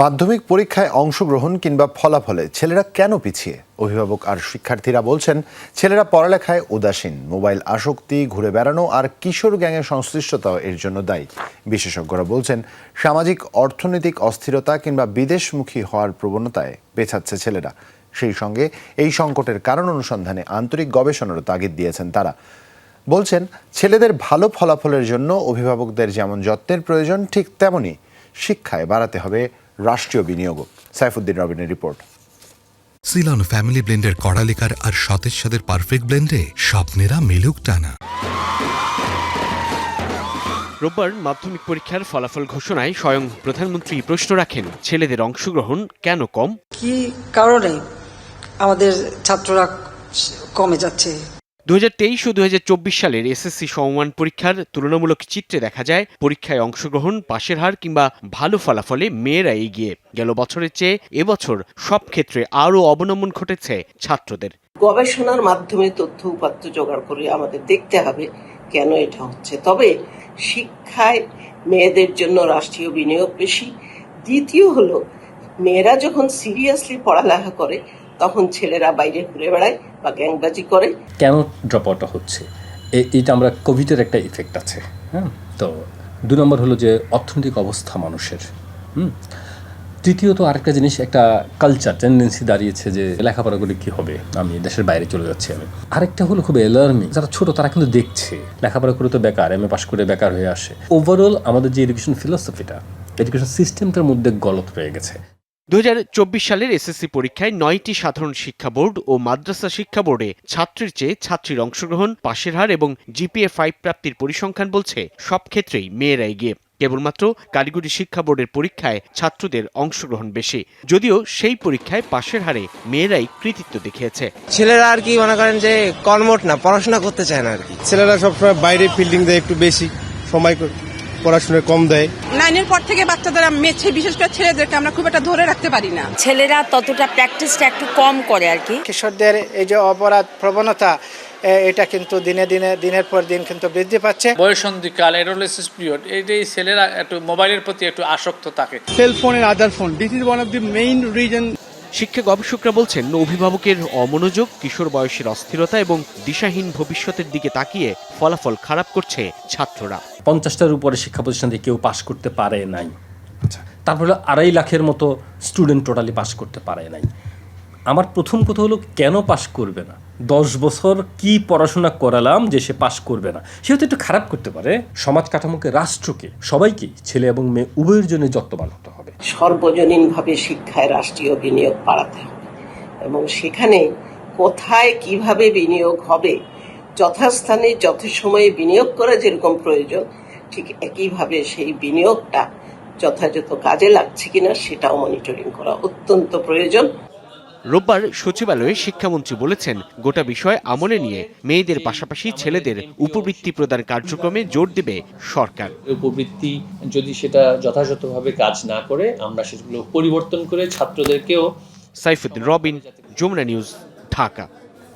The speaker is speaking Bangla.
মাধ্যমিক পরীক্ষায় অংশগ্রহণ কিংবা ফলাফলে ছেলেরা কেন পিছিয়ে? অভিভাবক আর শিক্ষার্থীরা বলছেন, ছেলেরা পড়ালেখায় উদাসীন, মোবাইল আসক্তি, ঘুরে বেড়ানো আর কিশোর গ্যাংয়ের সংশ্লিষ্টতাও এর জন্য দায়ী। বিশেষজ্ঞরা বলছেন, সামাজিক, অর্থনৈতিক অস্থিরতা কিংবা বিদেশমুখী হওয়ার প্রবণতায় পেছাচ্ছে ছেলেরা। সেই সঙ্গে এই সংকটের কারণ অনুসন্ধানে আন্তরিক গবেষণারও তাগিদ দিয়েছেন তারা। বলছেন, ছেলেদের ভালো ফলাফলের জন্য অভিভাবকদের যেমন যত্নের প্রয়োজন, ঠিক তেমনি শিক্ষায় বাড়াতে হবে রাষ্ট্রীয় বিনিয়োগও। সাইফুদ্দিন রবিনের রিপোর্ট। সিলন ফ্যামিলি ব্লেন্ডের কড়ালিকার আর সতেজ সাদের পারফেক্ট ব্লেন্ডে স্বপ্নেরা মেলুক টানা। রোববার মাধ্যমিক পরীক্ষার ফলাফল ঘোষণায় স্বয়ং প্রধানমন্ত্রী প্রশ্ন রাখেন ছেলেদের অংশগ্রহণ কেন কম? কি কারণে আমাদের ছাত্ররা কমে যাচ্ছে? দুহাজার তেইশ ও দুহাজার চব্বিশ সালের এসএসসি সমমান পরীক্ষার তুলনামূলক চিত্রে দেখা যায়, পরীক্ষায় অংশগ্রহণ, পাশের হার কিংবা ভালো ফলাফলে মেয়েরা এগিয়ে গেল বছরের চেয়ে। এবছর সব ক্ষেত্রে আরও অবনমন ঘটেছে ছাত্রদের। গবেষণার মাধ্যমে তথ্য উপাত্ত জোগাড় করে আমাদের দেখতে হবে কেন এটা হচ্ছে। তবে শিক্ষায় মেয়েদের জন্য রাষ্ট্রীয় বিনিয়োগ বেশি। দ্বিতীয় হলো, মেয়েরা যখন সিরিয়াসলি পড়ালেখা করে তখন ছেলেরা বাইরে ঘুরে বেড়ায় বা গ্যাংবাজি করে। কেন ড্রপ আউটটা হচ্ছে? এটা আমরা কোভিডের একটা ইফেক্ট আছে হ্যাঁ? তো দু নম্বর হলো যে অর্থনৈতিক অবস্থা মানুষের, হুম? তৃতীয়ত আরেকটা জিনিস, একটা কালচার টেন্ডেন্সি দাঁড়িয়েছে যে লেখাপড়া করে কি হবে? আমি দেশের বাইরে চলে যাচ্ছি আমি। আরেকটা হলো খুব অ্যালার্মিং যারা ছোট তারা কিন্তু দেখছে, লেখাপড়া করে তো বেকার এম এ পাশ করে বেকার হয়ে আসে। ওভারঅল আমাদের যে এডুকেশন ফিলোসফিটা এডুকেশন সিস্টেমটার মধ্যে গলত রয়ে গেছে। দু হাজার চব্বিশ সালের এসএসসি পরীক্ষায় নয়টি সাধারণ শিক্ষা বোর্ড ও মাদ্রাসা শিক্ষা বোর্ডে ছাত্রীর চেয়ে ছাত্রীর অংশগ্রহণ পাশের হার এবং জিপিএ ফাইভ প্রাপ্তির পরিসংখ্যান বলছে সব ক্ষেত্রেই মেয়েরা এগিয়ে। কেবলমাত্র কারিগরি শিক্ষা বোর্ডের পরীক্ষায় ছাত্রদের অংশগ্রহণ বেশি। যদিও সেই পরীক্ষায় পাশের হারে মেয়েরাই কৃতিত্ব দেখিয়েছে। ছেলেরা আর কি মনে করেন যে কর্মট না পড়াশোনা করতে চায় না আর কি। ছেলেরা সবসময় বাইরে ফিল্ডিং দেয় একটু বেশি সময় পড়াশোনায় কম দেয়। নাইনের পর থেকে বাচ্চাদের মেছে বিশেষ করে ছেলেদেরকে আমরা খুব একটা ধরে রাখতে পারি না। ছেলেরা ততটা প্র্যাকটিসটা একটু কম করে আর কি। কিশোরদের এই যে অপরাধ প্রবণতা এটা কিন্তু দিনে দিনে দিনের পর দিন কিন্তু বৃদ্ধি পাচ্ছে। বয়সন্ধিকাল এডোলেসিস পিরিয়ড এইটাই ছেলেরা একটু মোবাইলের প্রতি একটু আসক্ত থাকে। Cell phone and other phone this is one of the main reason শিক্ষা গবেষকরা বলছেন অভিভাবকের অমনোযোগ কিশোর বয়সের অস্থিরতা এবং দিশাহীন ভবিষ্যতের দিকে তাকিয়ে ফলাফল খারাপ করছে ছাত্ররা। পঞ্চাশটার উপরে শিক্ষা প্রতিষ্ঠান থেকে কেউ পাশ করতে পারে নাই। আচ্ছা। তারপরে আড়াই লাখের মতো স্টুডেন্ট টোটালি পাশ করতে পারে নাই। আমার প্রথম কথা হলো, কেন পাশ করবে না? দশ বছর কি পড়াশোনা করালাম যে সে পাশ করবে না? সে হয়তো একটু খারাপ করতে পারে। সমাজ কাঠামোকে, রাষ্ট্রকে, সবাইকে ছেলে এবং মেয়ে উভয়ের জন্য যত্নবান হতে হবে। সর্বজনীনভাবে শিক্ষায় রাষ্ট্রীয় বিনিয়োগ বাড়াতে হবে। এবং সেখানে কোথায় কীভাবে বিনিয়োগ হবে, যথাস্থানে, যথাসময়ে বিনিয়োগ করা যেরকম প্রয়োজন, ঠিক একইভাবে সেই বিনিয়োগটা যথাযথ কাজে লাগছে কিনা সেটাও মনিটরিং করা অত্যন্ত প্রয়োজন। রোববার সচিবালয়ে শিক্ষামন্ত্রী বলেছেন গোটা বিষয় আমলে নিয়ে মেয়েদের পাশাপাশি ছেলেদের উপবৃত্তি প্রদান কার্যক্রমে জোর দেবে সরকার। উপবৃত্তি যদি সেটা যথাযথভাবে কাজ না করে আমরা সেগুলো পরিবর্তন করে ছাত্রদেরকেও সাইফুদ্দিন রবিন যমুনা নিউজ ঢাকা।